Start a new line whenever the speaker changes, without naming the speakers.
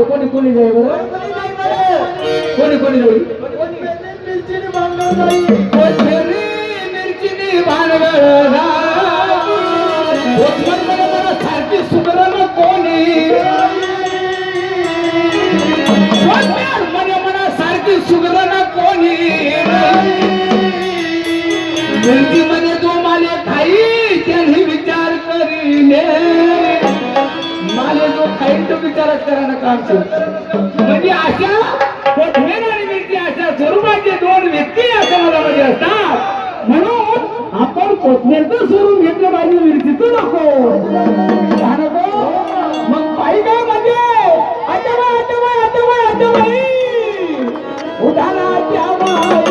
कोणी जाई बरं? कोणी कोणी जाई. कोथिंबीर मला सारखी सुधारणा कोणी. म्हणे मला सारखी सुधारणा कोणी. मिरची राजकारण काम केलं म्हणजे अशा आणि व्यक्ती अशा स्वरूपाचे दोन व्यक्ती या समाजामध्ये असतात. म्हणून आपण कोथमेरचं स्वरूप घेतलं पाहिजे मिरचीचं नको. मग पाहिजे म्हणजे? उदाहरणाच्या